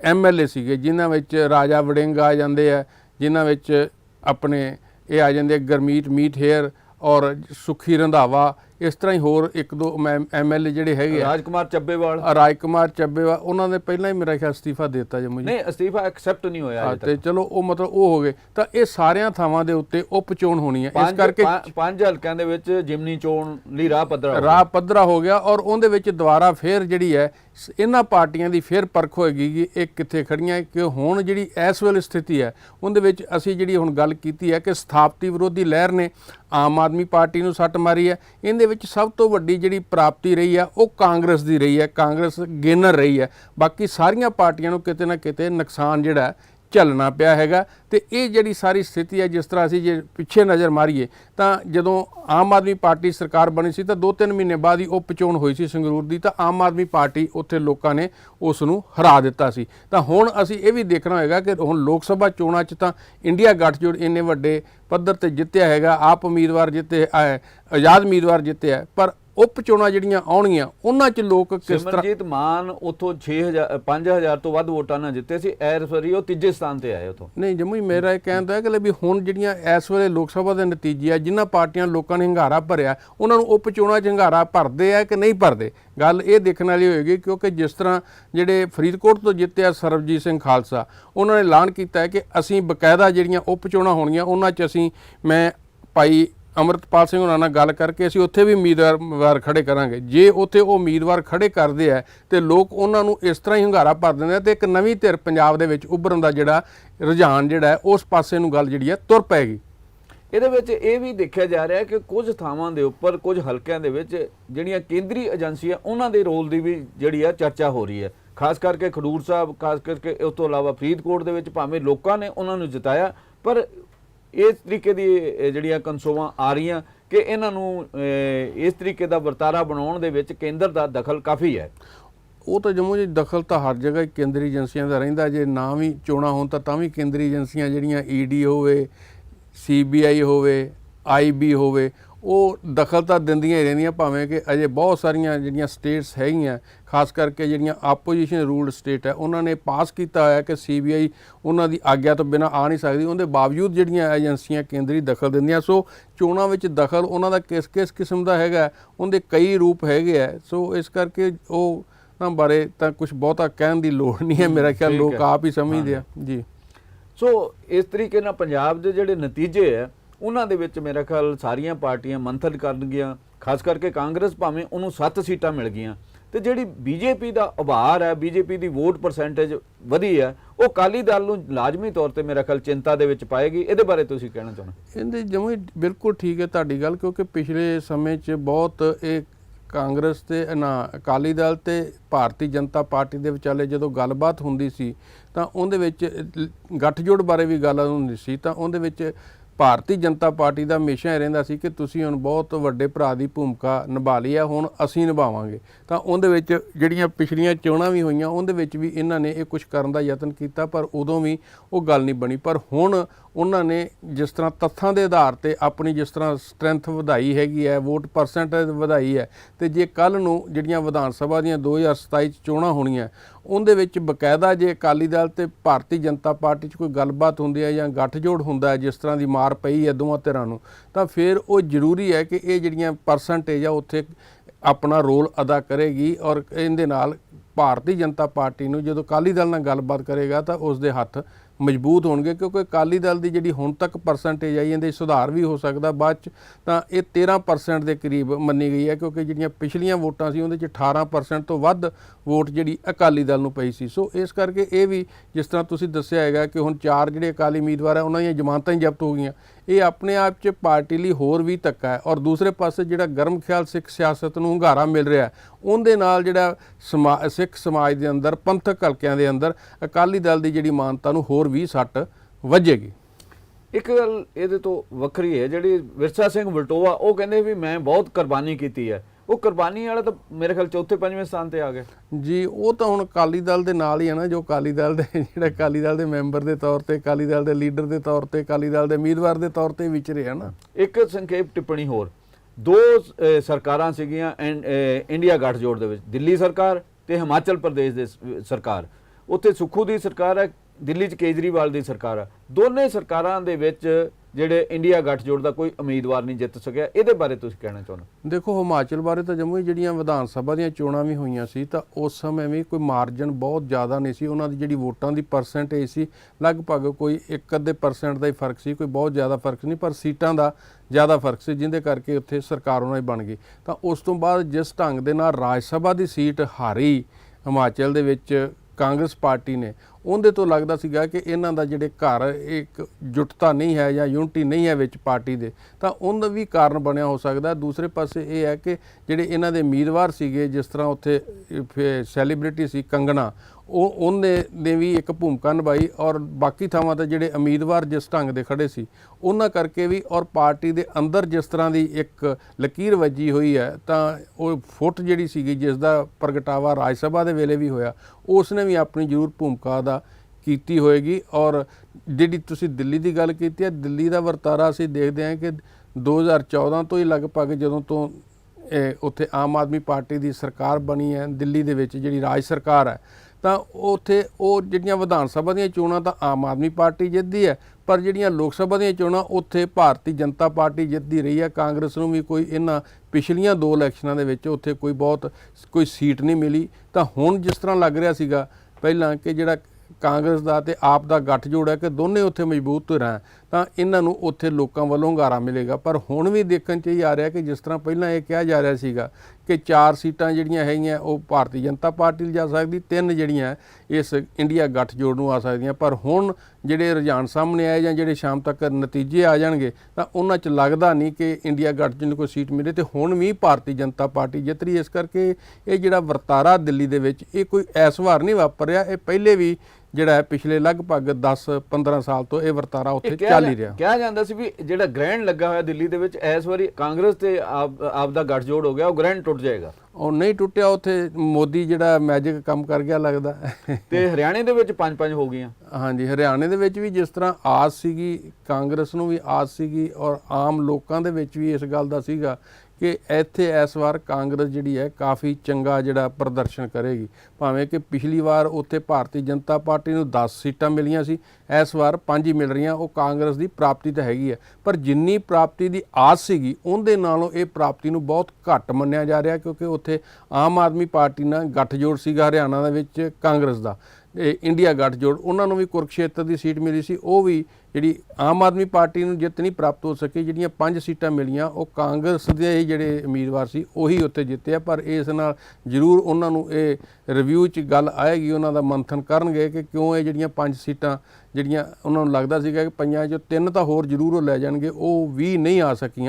ਐਮਐਲਏ ਸੀਗੇ, ਜਿਨ੍ਹਾਂ ਵਿੱਚ ਰਾਜਾ ਵੜਿੰਗ ਆ ਜਾਂਦੇ ਆ, ਜਿਨ੍ਹਾਂ ਵਿੱਚ ਆਪਣੇ ਇਹ ਆ ਜਾਂਦੇ ਆ ਗਰਮੀਤ ਮੀਤ ਹੇਅਰ ਔਰ ਸੁਖੀ ਰੰਧਾਵਾ ਇਸ ਤਰ੍ਹਾਂ ਹੀ ਹੋਰ ਇੱਕ ਦੋ ਐਮਐਲਏ ਜਿਹੜੇ ਹੈਗੇ ਆ ਰਾਜਕੁਮਾਰ ਚੱਬੇਵਾਲ। ਰਾਜ ਕੁਮਾਰ ਚੱਬੇਵਾ ਉਹਨਾਂ ਨੇ ਪਹਿਲਾਂ ਹੀ ਮੇਰਾ ਖਿਆਲ ਅਸਤੀਫਾ ਦਿੱਤਾ ਜੰਮੂ ਜੀ। ਨਹੀਂ ਅਸਤੀਫਾ ਐਕਸੈਪਟ ਨਹੀਂ ਹੋਇਆ ਅਜੇ ਤੇ ਚਲੋ ਉਹ ਮਤਲਬ ਉਹ ਹੋ ਗਏ। ਤਾਂ ਇਹ ਸਾਰਿਆਂ ਥਾਵਾਂ ਦੇ ਉੱਤੇ ਉਪ ਚੋਣ ਹੋਣੀ ਹੈ ਇਸ ਕਰਕੇ ਪੰਜ- ਹਲਕਿਆਂ ਦੇ ਵਿੱਚ ਜਿਮਨੀ ਚੋਣ ਲਈ ਰਾਹ ਪੱਧਰਾ। ਰਾਹ ਪੱਧਰਾ ਹੋ ਗਿਆ ਔਰ ਉਹਦੇ ਵਿੱਚ ਦੁਬਾਰਾ ਫੇਰ ਜਿਹੜੀ ਹੈ ਇਹਨਾਂ ਪਾਰਟੀਆਂ ਦੀ ਫੇਰ ਪਰਖ ਹੋਏਗੀ ਕਿ ਇਹ ਕਿੱਥੇ ਖੜੀਆਂ ਕਿ ਹੁਣ ਜਿਹੜੀ ਇਸ ਵੇਲੇ ਸਥਿਤੀ ਹੈ ਉਹਦੇ ਵਿੱਚ ਅਸੀਂ ਜਿਹੜੀ ਹੁਣ ਗੱਲ ਕੀਤੀ ਹੈ ਕਿ ਸਥਾਪਤੀ ਵਿਰੋਧੀ ਲਹਿਰ ਨੇ ਆਮ ਆਦਮੀ ਪਾਰਟੀ ਨੂੰ ਸੱਟ ਮਾਰੀ ਹੈ। ਇਹਦੇ ਵਿੱਚ ਸਭ ਤੋਂ ਵੱਡੀ ਜਿਹੜੀ ਪ੍ਰਾਪਤੀ ਰਹੀ ਹੈ, ਉਹ ਕਾਂਗਰਸ ਦੀ ਰਹੀ ਹੈ। ਕਾਂਗਰਸ ਗੇਨਰ ਰਹੀ ਹੈ। ਬਾਕੀ ਸਾਰੀਆਂ ਪਾਰਟੀਆਂ ਨੂੰ ਕਿਤੇ ਨਾ ਕਿਤੇ ਨੁਕਸਾਨ ਜਿਹੜਾ ਝੱਲਣਾ ਪਿਆ ਹੈਗਾ ਤੇ ਇਹ ਜਿਹੜੀ ਸਾਰੀ ਸਥਿਤੀ ਹੈ, ਜਿਸ ਤਰ੍ਹਾਂ ਅਸੀਂ ਜੇ ਪਿੱਛੇ ਨਜ਼ਰ ਮਾਰੀਏ, ਤਾਂ ਜਦੋਂ ਆਮ ਆਦਮੀ ਪਾਰਟੀ ਸਰਕਾਰ ਬਣੀ ਸੀ ਤਾਂ 2-3 ਮਹੀਨੇ ਬਾਅਦ ਹੀ ਉਪ ਚੋਣ ਹੋਈ ਸੀ ਸੰਗਰੂਰ ਦੀ, ਤਾਂ ਆਮ ਆਦਮੀ ਪਾਰਟੀ ਉੱਥੇ ਲੋਕਾਂ ਨੇ ਉਸ ਨੂੰ ਹਰਾ ਦਿੱਤਾ ਸੀ। ਤਾਂ ਹੁਣ ਅਸੀਂ ਇਹ ਵੀ ਦੇਖਣਾ ਹੋਏਗਾ ਕਿ ਹੁਣ ਲੋਕ ਸਭਾ ਚੋਣਾਂ 'ਚ ਤਾਂ ਇੰਡੀਆ ਗੱਠਜੋੜ ਇੰਨੇ ਵੱਡੇ ਪੱਧਰ ਤੇ ਜਿੱਤਿਆ ਹੈਗਾ, ਆਪ ਉਮੀਦਵਾਰ ਜਿੱਤੇ ਆਜ਼ਾਦ ਉਮੀਦਵਾਰ ਜਿੱਤਿਆ ਪਰ ਉਪ ਚੋਣਾਂ ਜਿਹੜੀਆਂ ਆਉਣਗੀਆਂ ਉਹਨਾਂ 'ਚ ਲੋਕ ਕਿਸ ਤਰ੍ਹਾਂ ਸਿਮਰਜੀਤ ਮਾਨ ਉਥੋਂ 6000 5000 ਤੋਂ ਵੱਧ ਵੋਟਾਂ ਨਾਲ ਜਿੱਤੇ ਸੀ ਐਰ ਵਾਰੀ ਉਹ ਤੀਜੇ ਸਥਾਨ ਤੇ ਆਏ ਉਥੋਂ। ਨਹੀਂ ਜੰਮੂ ਜੀ ਮੇਰਾ ਇਹ ਕਹਿਣ ਦਾ ਹੈ ਕਿ ਲੈ ਵੀ ਹੁਣ ਜਿਹੜੀਆਂ ਇਸ ਵੇਲੇ ਲੋਕ ਸਭਾ ਦੇ ਨਤੀਜੇ ਆ ਜਿਨ੍ਹਾਂ ਪਾਰਟੀਆਂ ਲੋਕਾਂ ਨੇ ਹੰਗਾਰਾ ਭਰਿਆ ਉਹਨਾਂ ਨੂੰ ਉਪ ਚੋਣਾਂ 'ਚ ਹੰਗਾਰਾ ਭਰਦੇ ਆ ਕਿ ਨਹੀਂ ਭਰਦੇ? ਗੱਲ ਇਹ ਦੇਖਣ ਵਾਲੀ ਹੋਏਗੀ ਕਿਉਂਕਿ ਜਿਸ ਤਰ੍ਹਾਂ ਜਿਹੜੇ ਫਰੀਦਕੋਟ ਤੋਂ ਜਿੱਤਿਆ ਸਰਬਜੀਤ ਸਿੰਘ ਖਾਲਸਾ ਉਹਨਾਂ ਨੇ ਐਲਾਨ ਕੀਤਾ ਹੈ ਕਿ ਅਸੀਂ ਬਕਾਇਦਾ ਜਿਹੜੀਆਂ ਉਪ ਚੋਣਾਂ ਹੋਣਗੀਆਂ ਉਹਨਾਂ 'ਚ ਅਸੀਂ ਮੈਂ ਭਾਈ ਅਮਰਤਪਾਲ ਸਿੰਘ ਉਹਨਾਂ ਨਾਲ ਗੱਲ ਕਰਕੇ ਅਸੀਂ ਉੱਥੇ ਵੀ ਉਮੀਦਵਾਰ ਉਮੀਦਵਾਰ ਖੜੇ ਕਰਾਂਗੇ। ਜੇ ਉੱਥੇ ਉਹ ਉਮੀਦਵਾਰ ਖੜੇ ਕਰਦੇ ਆ ਤੇ ਲੋਕ ਉਹਨਾਂ ਨੂੰ ਇਸ ਤਰ੍ਹਾਂ ਹੀ ਹੰਗਾਰਾ ਭਰ ਦਿੰਦੇ ਆ ਤੇ ਇੱਕ ਨਵੀਂ ਧਿਰ ਪੰਜਾਬ ਦੇ ਵਿੱਚ ਉੱਭਰਨ ਦਾ ਜਿਹੜਾ ਰੁਝਾਨ ਜਿਹੜਾ ਉਸ ਪਾਸੇ ਨੂੰ ਗੱਲ ਜਿਹੜੀ ਹੈ, ਤੁਰ ਪੈਗੀ। ਇਹਦੇ ਵਿੱਚ ਇਹ ਵੀ ਦੇਖਿਆ ਜਾ ਰਿਹਾ ਕਿ ਕੁਝ ਥਾਵਾਂ ਦੇ ਉੱਪਰ, ਕੁਝ ਹਲਕਿਆਂ ਦੇ ਵਿੱਚ ਜਿਹੜੀਆਂ ਕੇਂਦਰੀ ਏਜੰਸੀਆਂ, ਉਹਨਾਂ ਦੇ ਰੋਲ ਦੀ ਵੀ ਜਿਹੜੀ ਆ ਚਰਚਾ ਹੋ ਰਹੀ ਹੈ। ਖਾਸ ਕਰਕੇ ਖਡੂਰ ਸਾਹਿਬ, ਖਾਸ ਕਰਕੇ ਉਸ ਤੋਂ ਇਲਾਵਾ ਫਰੀਦਕੋਟ ਦੇ ਵਿੱਚ ਭਾਵੇਂ ਲੋਕਾਂ ਨੇ ਉਹਨਾਂ ਨੂੰ ਜਿਤਾਇਆ, ਪਰ ਇਸ ਤਰੀਕੇ ਦੀ ਜਿਹੜੀਆਂ ਕੰਸੋਵਾਂ ਆ ਰਹੀਆਂ ਕਿ ਇਹਨਾਂ ਨੂੰ ਇਸ ਤਰੀਕੇ ਦਾ ਵਰਤਾਰਾ ਬਣਾਉਣ ਦੇ ਵਿੱਚ ਕੇਂਦਰ ਦਾ ਦਖਲ ਕਾਫੀ ਹੈ। ਉਹ ਤਾਂ ਜੰਮੂ ਜੀ ਦਖਲ ਤਾਂ ਹਰ ਜਗ੍ਹਾ ਹੀ ਕੇਂਦਰੀ ਏਜੰਸੀਆਂ ਦਾ ਰਹਿੰਦਾ, ਜੇ ਨਾ ਵੀ ਚੋਣਾਂ ਹੋਣ ਤਾਂ ਤਾਂ ਵੀ ਕੇਂਦਰੀ ਏਜੰਸੀਆਂ ਜਿਹੜੀਆਂ ਈਡੀ ਹੋਵੇ ਸੀਬੀਆਈ ਹੋਵੇ ਆਈਬੀ ਹੋਵੇ ਉਹ ਦਖਲ ਤਾਂ ਦਿੰਦੀਆਂ ਹੀ ਰਹਿੰਦੀਆਂ ਭਾਵੇਂ ਕਿ ਅਜੇ ਬਹੁਤ ਸਾਰੀਆਂ ਜਿਹੜੀਆਂ ਸਟੇਟਸ ਹੈਗੀਆਂ ਖਾਸ ਕਰਕੇ ਜਿਹੜੀਆਂ ਆਪੋਜੀਸ਼ਨ ਰੂਲਡ ਸਟੇਟ ਹੈ ਉਹਨਾਂ ਨੇ ਪਾਸ ਕੀਤਾ ਹੋਇਆ ਕਿ ਸੀਬੀਆਈ ਉਹਨਾਂ ਦੀ ਆਗਿਆ ਤੋਂ ਬਿਨਾਂ ਆ ਨਹੀਂ ਸਕਦੀ ਉਹਦੇ ਬਾਵਜੂਦ ਜਿਹੜੀਆਂ ਏਜੰਸੀਆਂ ਕੇਂਦਰੀ ਦਖਲ ਦਿੰਦੀਆਂ। ਸੋ ਚੋਣਾਂ ਵਿੱਚ ਦਖਲ ਉਹਨਾਂ ਦਾ ਕਿਸ ਕਿਸ ਕਿਸਮ ਦਾ ਹੈਗਾ ਉਹਦੇ ਕਈ ਰੂਪ ਹੈਗੇ ਆ। ਸੋ ਇਸ ਕਰਕੇ ਉਹ ਨਾ ਬਾਰੇ ਤਾਂ ਕੁਝ ਬਹੁਤਾ ਕਹਿਣ ਦੀ ਲੋੜ ਨਹੀਂ ਹੈ ਮੇਰਾ ਖਿਆਲ ਲੋਕ। ਆਪ ਹੀ ਸਮਝਦੇ ਆ। ਜੀ। ਸੋ ਇਸ ਤਰੀਕੇ ਨਾਲ ਪੰਜਾਬ ਦੇ ਜਿਹੜੇ ਨਤੀਜੇ ਹੈ ਉਹਨਾਂ ਦੇ ਵਿੱਚ ਮੇਰਾ ਖਿਆਲ ਸਾਰੀਆਂ ਪਾਰਟੀਆਂ ਮੰਥਨ ਕਰਨਗੀਆਂ, ਖਾਸ ਕਰਕੇ ਕਾਂਗਰਸ ਭਾਵੇਂ ਉਹਨੂੰ 7 ਸੀਟਾਂ ਮਿਲ ਗਈਆਂ। ਤੇ ਜਿਹੜੀ ਬੀਜੇਪੀ ਦਾ ਉਭਾਰ ਹੈ, ਬੀਜੇਪੀ ਦੀ ਵੋਟ ਪਰਸੈਂਟੇਜ ਵਧੀ ਹੈ, ਉਹ ਕਾਲੀ ਦਲ ਨੂੰ ਲਾਜ਼ਮੀ ਤੌਰ ਤੇ ਮੇਰਾ ਖਿਆਲ ਚਿੰਤਾ ਦੇ ਵਿੱਚ ਪਾਏਗੀ। ਇਹਦੇ ਬਾਰੇ ਤੁਸੀਂ ਕਹਿਣਾ ਚਾਹੁੰਦੇ ਇਹਦੇ ਜਮੇ ਬਿਲਕੁਲ ਠੀਕ ਹੈ ਤੁਹਾਡੀ ਗੱਲ, ਕਿਉਂਕਿ ਪਿਛਲੇ ਸਮੇਂ 'ਚ ਬਹੁਤ ਇਹ ਕਾਂਗਰਸ ਤੇ, ਨਾ, ਅਕਾਲੀ ਦਲ ਤੇ ਭਾਰਤੀ ਜਨਤਾ ਪਾਰਟੀ ਦੇ ਵਿਚਾਲੇ ਜਦੋਂ ਗੱਲਬਾਤ ਹੁੰਦੀ ਸੀ, ਤਾਂ ਉਹਦੇ ਵਿੱਚ ਗੱਠਜੋੜ ਬਾਰੇ ਵੀ ਗੱਲ ਹੁੰਦੀ ਸੀ, ਤਾਂ ਉਹਦੇ ਵਿੱਚ ਭਾਰਤੀ ਜਨਤਾ ਪਾਰਟੀ ਦਾ ਹਮੇਸ਼ਾ ਇਹ ਰਹਿੰਦਾ ਸੀ ਕਿ ਤੁਸੀਂ ਹੁਣ ਬਹੁਤ ਵੱਡੇ ਭਰਾ ਦੀ ਭੂਮਿਕਾ ਨਿਭਾ ਲਈ ਹੈ ਹੁਣ ਅਸੀਂ ਨਿਭਾਵਾਂਗੇ। ਤਾਂ ਉਹਦੇ ਵਿੱਚ ਜਿਹੜੀਆਂ ਪਿਛਲੀਆਂ ਚੋਣਾਂ ਵੀ ਹੋਈਆਂ, ਉਹਦੇ ਵਿੱਚ ਵੀ ਇਹਨਾਂ ਨੇ ਇਹ ਕੁਝ ਕਰਨ ਦਾ ਯਤਨ ਕੀਤਾ, ਪਰ ਉਦੋਂ ਵੀ ਉਹ ਗੱਲ ਨਹੀਂ ਬਣੀ। ਪਰ ਹੁਣ ਉਹਨਾਂ ਨੇ ਜਿਸ ਤਰ੍ਹਾਂ ਤੱਥਾਂ ਦੇ ਆਧਾਰ ਤੇ ਆਪਣੀ ਜਿਸ ਤਰ੍ਹਾਂ ਸਟਰੈਂਥ ਵਧਾਈ ਹੈਗੀ ਹੈ, ਵੋਟ ਪਰਸੈਂਟੇਜ ਵਧਾਈ ਹੈ ਤੇ ਜੇ ਕੱਲ ਨੂੰ ਜਿਹੜੀਆਂ ਵਿਧਾਨ ਸਭਾ ਦੀਆਂ 2027 ਚ ਚੋਣਾਂ ਹੋਣੀਆਂ, ਉਹਦੇ ਵਿੱਚ ਬਕਾਇਦਾ ਜੇ ਅਕਾਲੀ ਦਲ ਤੇ ਭਾਰਤੀ ਜਨਤਾ ਪਾਰਟੀ 'ਚ ਕੋਈ ਗੱਲਬਾਤ ਹੁੰਦੀ ਹੈ ਜਾਂ ਗੱਠਜੋੜ ਹੁੰਦਾ ਹੈ, ਜਿਸ ਤਰ੍ਹਾਂ ਦੀ ਮਾਰ ਪਈ ਹੈ ਦੋਵਾਂ ਧਿਰਾਂ ਨੂੰ, ਤਾਂ ਫਿਰ ਉਹ ਜ਼ਰੂਰੀ ਹੈ ਕਿ ਇਹ ਜਿਹੜੀਆਂ ਪਰਸੈਂਟੇਜ ਆ, ਉੱਥੇ ਆਪਣਾ ਰੋਲ ਅਦਾ ਕਰੇਗੀ ਔਰ ਇਹਦੇ ਨਾਲ ਭਾਰਤੀ ਜਨਤਾ ਪਾਰਟੀ ਨੂੰ ਜਦੋਂ ਅਕਾਲੀ ਦਲ ਨਾਲ ਗੱਲਬਾਤ ਕਰੇਗਾ ਤਾਂ ਉਸ ਦੇ ਹੱਥ ਮਜ਼ਬੂਤ ਹੋਣਗੇ ਕਿਉਂਕਿ ਅਕਾਲੀ ਦਲ ਦੀ ਜਿਹੜੀ ਹੁਣ ਤੱਕ ਪਰਸੈਂਟੇਜ ਆਈ ਇਹਦੇ 'ਚ ਸੁਧਾਰ ਵੀ ਹੋ ਸਕਦਾ, ਬਾਅਦ ਚ ਤਾਂ ਇਹ 13% ਦੇ ਕਰੀਬ ਮੰਨੀ ਗਈ ਹੈ ਕਿਉਂਕਿ ਜਿਹੜੀਆਂ ਪਿਛਲੀਆਂ ਵੋਟਾਂ ਸੀ ਉਹਦੇ ਚ 18% ਤੋਂ ਵੱਧ ਵੋਟ ਜਿਹੜੀ ਅਕਾਲੀ ਦਲ ਨੂੰ ਪਈ ਸੀ। ਸੋ ਇਸ ਕਰਕੇ ਇਹ ਵੀ ਜਿਸ ਤਰ੍ਹਾਂ ਤੁਸੀਂ ਦੱਸਿਆ ਹੈਗਾ ਕਿ ਹੁਣ ਚਾਰ ਜਿਹੜੇ ਅਕਾਲੀ ਉਮੀਦਵਾਰ ਹੈ ਉਹਨਾਂ ਦੀਆਂ ਜ਼ਮਾਨਤਾਂ ਹੀ ਜ਼ਬਤ ਹੋ ਗਈਆਂ। ਇਹ ਆਪਣੇ ਆਪ 'ਚ ਪਾਰਟੀ ਲਈ ਹੋਰ ਵੀ ਧੱਕਾ ਹੈ ਔਰ ਦੂਸਰੇ ਪਾਸੇ ਜਿਹੜਾ ਗਰਮ ਖਿਆਲ ਸਿੱਖ ਸਿਆਸਤ ਨੂੰ ਹੁੰਗਾਰਾ ਮਿਲ ਰਿਹਾ ਹੈ, ਉਹਦੇ ਨਾਲ ਜਿਹੜਾ ਸਮਾ- ਸਿੱਖ ਸਮਾਜ ਦੇ ਅੰਦਰ ਪੰਥਕ ਹਲਕਿਆਂ ਦੇ ਅੰਦਰ ਅਕਾਲੀ ਦਲ ਦੀ ਜਿਹੜੀ ਮਾਨਤਾ ਨੂੰ ਹੋਰ ਵੀ ਸੱਟ ਵੱਜੇਗੀ। ਇੱਕ ਗੱਲ ਇਹਦੇ ਤੋਂ ਵੱਖਰੀ ਹੈ ਜਿਹੜੀ ਵਿਰਸਾ ਸਿੰਘ ਵਲਟੋਆ ਉਹ ਕਹਿੰਦੇ ਵੀ ਮੈਂ ਬਹੁਤ ਕੁਰਬਾਨੀ ਕੀਤੀ ਹੈ। ਉਹ ਕੁਰਬਾਨੀ ਵਾਲਾ ਤਾਂ ਮੇਰੇ ਖਿਆਲ ਚੌਥੇ ਪੰਜਵੇਂ ਸਥਾਨ ਤੇ ਆ ਗਿਆ। ਜੀ ਉਹ ਤਾਂ ਹੁਣ ਅਕਾਲੀ ਦਲ ਦੇ ਨਾਲ ਹੀ ਹੈ ਨਾ ਜੋ ਅਕਾਲੀ ਦਲ ਦੇ ਜਿਹੜਾ ਅਕਾਲੀ ਦਲ ਦੇ ਮੈਂਬਰ ਦੇ ਤੌਰ ਤੇ ਅਕਾਲੀ ਦਲ ਦੇ ਲੀਡਰ ਦੇ ਤੌਰ ਤੇ ਅਕਾਲੀ ਦਲ ਦੇ ਉਮੀਦਵਾਰ ਦੇ ਤੌਰ ਤੇ ਵਿਚਰੇ ਆ ਨਾ। ਇੱਕ ਸੰਖੇਪ ਟਿੱਪਣੀ ਹੋਰ। ਦੋ ਸਰਕਾਰਾਂ ਸੀਗੀਆਂ ਇੰਡੀਆ ਗੱਠਜੋੜ ਦੇ ਵਿੱਚ ਦਿੱਲੀ ਸਰਕਾਰ ਤੇ ਹਿਮਾਚਲ ਪ੍ਰਦੇਸ਼ ਦੇ ਸਰਕਾਰ। ਉੱਥੇ ਸੁਖੂ ਦੀ ਸਰਕਾਰ ਹੈ ਦਿੱਲੀ 'ਚ ਕੇਜਰੀਵਾਲ ਦੀ ਸਰਕਾਰ ਆ। ਦੋਨੇ ਸਰਕਾਰਾਂ ਦੇ ਵਿੱਚ ਜਿਹੜੇ ਇੰਡੀਆ ਗੱਠਜੋੜ ਦਾ ਕੋਈ ਉਮੀਦਵਾਰ ਨਹੀਂ ਜਿੱਤ ਸਕਿਆ। ਇਹਦੇ ਬਾਰੇ ਤੁਸੀਂ ਕਹਿਣਾ ਚਾਹੁੰਦੇ ਦੇਖੋ, ਹਿਮਾਚਲ ਬਾਰੇ ਤਾਂ ਜੰਮੂ ਹੀ ਜਿਹੜੀਆਂ ਵਿਧਾਨ ਸਭਾ ਦੀਆਂ ਚੋਣਾਂ ਵੀ ਹੋਈਆਂ ਸੀ, ਤਾਂ ਉਸ ਸਮੇਂ ਵੀ ਕੋਈ ਮਾਰਜਨ ਬਹੁਤ ਜ਼ਿਆਦਾ ਨਹੀਂ ਸੀ। ਉਹਨਾਂ ਦੀ ਜਿਹੜੀ ਵੋਟਾਂ ਦੀ ਪਰਸੈਂਟੇਜ ਸੀ, ਲਗਭਗ ਕੋਈ ਇੱਕ ਅੱਧੇ ਪਰਸੈਂਟ ਦਾ ਹੀ ਫ਼ਰਕ ਸੀ। ਕੋਈ ਬਹੁਤ ਜ਼ਿਆਦਾ ਫ਼ਰਕ ਨਹੀਂ, ਪਰ ਸੀਟਾਂ ਦਾ ਜ਼ਿਆਦਾ ਫ਼ਰਕ ਸੀ, ਜਿੰਦੇ ਕਰਕੇ ਉੱਥੇ ਸਰਕਾਰ ਉਹਨਾਂ ਦੀ ਬਣ ਗਈ। ਤਾਂ ਉਸ ਤੋਂ ਬਾਅਦ ਜਿਸ ਢੰਗ ਦੇ ਨਾਲ ਰਾਜ ਸਭਾ ਦੀ ਸੀਟ ਹਾਰੀ ਹਿਮਾਚਲ ਦੇ ਵਿੱਚ ਕਾਂਗਰਸ ਪਾਰਟੀ ਨੇ, ਉਹਦੇ ਤੋਂ ਲੱਗਦਾ ਸੀਗਾ ਕਿ ਇਹਨਾਂ ਦਾ ਜਿਹੜੇ ਘਰ ਇੱਕ ਜੁਟਤਾ ਨਹੀਂ ਹੈ ਜਾਂ ਯੂਨਿਟੀ ਨਹੀਂ ਹੈ ਵਿੱਚ ਪਾਰਟੀ ਦੇ, ਤਾਂ ਉਹਦਾ ਵੀ ਕਾਰਨ ਬਣਿਆ ਹੋ ਸਕਦਾ। ਦੂਸਰੇ ਪਾਸੇ ਇਹ ਹੈ ਕਿ ਜਿਹੜੇ ਇਹਨਾਂ ਦੇ ਉਮੀਦਵਾਰ ਸੀਗੇ, ਜਿਸ ਤਰ੍ਹਾਂ ਉੱਥੇ ਸੈਲੀਬ੍ਰਿਟੀ ਸੀ ਕੰਗਣਾ ਉਹ ਉਹਨੇ ਨੇ ਵੀ ਇੱਕ ਭੂਮਿਕਾ ਨਿਭਾਈ ਔਰ ਬਾਕੀ ਥਾਵਾਂ ਤੇ ਜਿਹੜੇ ਉਮੀਦਵਾਰ ਜਿਸ ਢੰਗ ਦੇ ਖੜੇ ਸੀ, ਉਹਨਾਂ ਕਰਕੇ ਵੀ ਔਰ ਪਾਰਟੀ ਦੇ ਅੰਦਰ ਜਿਸ ਤਰ੍ਹਾਂ ਦੀ ਇੱਕ ਲਕੀਰ ਵੱਜੀ ਹੋਈ ਹੈ, ਤਾਂ ਉਹ ਫੁੱਟ ਜਿਹੜੀ ਸੀਗੀ, ਜਿਸ ਦਾ ਪ੍ਰਗਟਾਵਾ ਰਾਜ ਸਭਾ ਦੇ ਵੇਲੇ ਵੀ ਹੋਇਆ ਉਸ ਨੇ ਵੀ ਆਪਣੀ ਜ਼ਰੂਰ ਭੂਮਿਕਾ ਦਾ ਕੀਤੀ ਹੋਏਗੀ ਔਰ ਜਿਹੜੀ ਤੁਸੀਂ ਦਿੱਲੀ ਦੀ ਗੱਲ ਕੀਤੀ ਹੈ, ਦਿੱਲੀ ਦਾ ਵਰਤਾਰਾ ਅਸੀਂ ਦੇਖਦੇ ਹਾਂ ਕਿ 2014 ਤੋਂ ਹੀ ਲਗਭਗ ਜਦੋਂ ਤੋਂ ਉੱਥੇ ਆਮ ਆਦਮੀ ਪਾਰਟੀ ਦੀ ਸਰਕਾਰ ਬਣੀ ਹੈ, ਦਿੱਲੀ ਦੇ ਵਿੱਚ ਜਿਹੜੀ ਰਾਜ ਸਰਕਾਰ ਹੈ ਤਾਂ ਉੱਥੇ ਉਹ ਜਿਹੜੀਆਂ ਵਿਧਾਨ ਸਭਾ ਦੀਆਂ ਚੋਣਾਂ ਤਾਂ ਆਮ ਆਦਮੀ ਪਾਰਟੀ ਜਿੱਤਦੀ ਹੈ, ਪਰ ਜਿਹੜੀਆਂ ਲੋਕ ਸਭਾ ਦੀਆਂ ਚੋਣਾਂ ਉੱਥੇ ਭਾਰਤੀ ਜਨਤਾ ਪਾਰਟੀ ਜਿੱਤਦੀ ਰਹੀ ਹੈ, ਕਾਂਗਰਸ ਨੂੰ ਵੀ ਕੋਈ ਇਹਨਾਂ ਪਿਛਲੀਆਂ ਦੋ ਇਲੈਕਸ਼ਨਾਂ ਦੇ ਵਿੱਚ ਉੱਥੇ ਕੋਈ ਬਹੁਤ ਕੋਈ ਸੀਟ ਨਹੀਂ ਮਿਲੀ। ਤਾਂ ਹੁਣ ਜਿਸ ਤਰ੍ਹਾਂ ਲੱਗ ਰਿਹਾ ਸੀਗਾ, ਪਹਿਲਾਂ ਕਿ ਜਿਹੜਾ ਕਾਂਗਰਸ ਦਾ ਤੇ ਆਪ ਦਾ ਗੱਠਜੋੜ ਹੈ ਕਿ ਦੋਨੇ ਉੱਥੇ ਮਜ਼ਬੂਤ ਧਿਰਾਂ ਤਾਂ ਇਹਨਾਂ ਨੂੰ ਉੱਥੇ ਲੋਕਾਂ ਵੱਲੋਂ ਹੰਗਾਰਾ ਮਿਲੇਗਾ। ਪਰ ਹੁਣ ਵੀ ਦੇਖਣ 'ਚ ਹੀ ਆ ਰਿਹਾ ਕਿ ਜਿਸ ਤਰ੍ਹਾਂ ਪਹਿਲਾਂ ਇਹ ਕਿਹਾ ਜਾ ਰਿਹਾ ਸੀਗਾ ਕਿ ਚਾਰ ਸੀਟਾਂ ਜਿਹੜੀਆਂ ਹੈਗੀਆਂ ਉਹ ਭਾਰਤੀ ਜਨਤਾ ਪਾਰਟੀ ਲਈ ਜਾ ਸਕਦੀ ਤਿੰਨ ਜਿਹੜੀਆਂ ਇਸ ਇੰਡੀਆ ਗੱਠਜੋੜ ਨੂੰ ਆ ਸਕਦੀਆਂ। ਪਰ ਹੁਣ ਜਿਹੜੇ ਰੁਝਾਨ ਸਾਹਮਣੇ ਆਏ ਜਾਂ ਜਿਹੜੇ ਸ਼ਾਮ ਤੱਕ ਨਤੀਜੇ ਆ ਜਾਣਗੇ ਤਾਂ ਉਹਨਾਂ 'ਚ ਲੱਗਦਾ ਨਹੀਂ ਕਿ ਇੰਡੀਆ ਗੱਠਜੋੜ ਨੂੰ ਕੋਈ ਸੀਟ ਮਿਲੇ ਤੇ ਹੁਣ ਵੀ ਭਾਰਤੀ ਜਨਤਾ ਪਾਰਟੀ ਜਿੱਤ ਰਹੀ। ਇਸ ਕਰਕੇ ਇਹ ਜਿਹੜਾ ਵਰਤਾਰਾ ਦਿੱਲੀ ਦੇ ਵਿੱਚ ਇਹ ਕੋਈ ਐਸ ਵਾਰ ਨਹੀਂ ਵਾਪਰ ਰਿਹਾ ਇਹ ਪਹਿਲੇ ਵੀ ਜਿਹੜਾ ਹੈ ਪਿਛਲੇ ਲਗਭਗ 10 15 ਸਾਲ ਤੋਂ ਇਹ ਵਰਤਾਰਾ ਉੱਥੇ ਚੱਲ ਹੀ ਰਿਹਾ। ਕਿਹਾ ਜਾਂਦਾ ਸੀ ਵੀ ਜਿਹੜਾ ਗ੍ਰੈਂਡ ਲੱਗਾ ਹੋਇਆ ਦਿੱਲੀ ਦੇ ਵਿੱਚ ਇਸ ਵਾਰੀ ਕਾਂਗਰਸ ਤੇ ਆਪ ਆਪ ਦਾ ਗੱਠਜੋੜ ਹੋ ਗਿਆ ਉਹ ਗ੍ਰੈਂਡ ਟੁੱਟ ਜਾਏਗਾ। ਉਹ ਨਹੀਂ ਟੁੱਟਿਆ ਉੱਥੇ ਮੋਦੀ ਜਿਹੜਾ ਮੈਜਿਕ ਕੰਮ ਕਰ ਗਿਆ ਲੱਗਦਾ। ਤੇ ਹਰਿਆਣੇ ਦੇ ਵਿੱਚ ਪੰਜ ਪੰਜ ਹੋ ਗਈਆਂ। ਹਾਂਜੀ ਹਰਿਆਣੇ ਦੇ ਵਿੱਚ ਵੀ ਜਿਸ ਤਰ੍ਹਾਂ ਆਸ ਸੀਗੀ ਕਾਂਗਰਸ ਨੂੰ ਵੀ ਆਸ ਸੀਗੀ ਔਰ ਆਮ ਲੋਕਾਂ ਦੇ ਵਿੱਚ ਵੀ ਇਸ ਗੱਲ ਦਾ ਸੀਗਾ ਕਿ ਇੱਥੇ ਇਸ ਵਾਰ ਕਾਂਗਰਸ ਜਿਹੜੀ ਹੈ ਕਾਫੀ ਚੰਗਾ ਜਿਹੜਾ ਪ੍ਰਦਰਸ਼ਨ ਕਰੇਗੀ। ਭਾਵੇਂ ਕਿ ਪਿਛਲੀ ਵਾਰ ਉੱਥੇ ਭਾਰਤੀ ਜਨਤਾ ਪਾਰਟੀ ਨੂੰ 10 ਸੀਟਾਂ ਮਿਲੀਆਂ ਸੀ, ਇਸ ਵਾਰ 5 ਹੀ ਮਿਲ ਰਹੀਆਂ, ਉਹ ਕਾਂਗਰਸ ਦੀ ਪ੍ਰਾਪਤੀ ਤਾਂ ਹੈਗੀ ਹੈ। ਪਰ ਜਿੰਨੀ ਪ੍ਰਾਪਤੀ ਦੀ ਆਸ ਸੀਗੀ, ਉਹਦੇ ਨਾਲੋਂ ਇਹ ਪ੍ਰਾਪਤੀ ਨੂੰ ਬਹੁਤ ਘੱਟ ਮੰਨਿਆ ਜਾ ਰਿਹਾ, ਕਿਉਂਕਿ ਉੱਥੇ ਆਮ ਆਦਮੀ ਪਾਰਟੀ ਨਾਲ ਗੱਠਜੋੜ ਸੀਗਾ, ਹਰਿਆਣਾ ਦੇ ਵਿੱਚ ਕਾਂਗਰਸ ਦਾ, ਇਹ ਇੰਡੀਆ ਗੱਠਜੋੜ, ਉਹਨਾਂ ਨੂੰ ਵੀ ਕੁਰਕਸ਼ੇਤਰ ਦੀ ਸੀਟ ਮਿਲੀ ਸੀ, ਉਹ ਵੀ ਜਿਹੜੀ ਆਮ ਆਦਮੀ ਪਾਰਟੀ ਨੂੰ ਜਿੱਤ ਨਹੀਂ ਪ੍ਰਾਪਤ ਹੋ ਸਕੀ, ਜਿਹੜੀਆਂ ਪੰਜ ਸੀਟਾਂ ਮਿਲੀਆਂ, ਉਹ ਕਾਂਗਰਸ ਦੇ ਹੀ ਜਿਹੜੇ ਉਮੀਦਵਾਰ ਸੀ, ਉਹੀ ਉੱਥੇ ਜਿੱਤੇ ਆ। ਪਰ ਇਸ ਨਾਲ ਜ਼ਰੂਰ ਉਹਨਾਂ ਨੂੰ ਇਹ ਰਿਵਿਊ 'ਚ ਗੱਲ ਆਏਗੀ, ਉਹਨਾਂ ਦਾ ਮੰਥਨ ਕਰਨਗੇ ਕਿ ਕਿਉਂ ਇਹ ਜਿਹੜੀਆਂ ਪੰਜ ਸੀਟਾਂ ਜਿਹੜੀਆਂ ਉਹਨਾਂ ਨੂੰ ਲੱਗਦਾ ਸੀਗਾ ਕਿ ਪੰਜਾਂ 'ਚੋਂ ਤਿੰਨ ਤਾਂ ਹੋਰ ਜ਼ਰੂਰ ਉਹ ਲੈ ਜਾਣਗੇ, ਉਹ ਵੀ ਨਹੀਂ ਆ ਸਕੀਆਂ।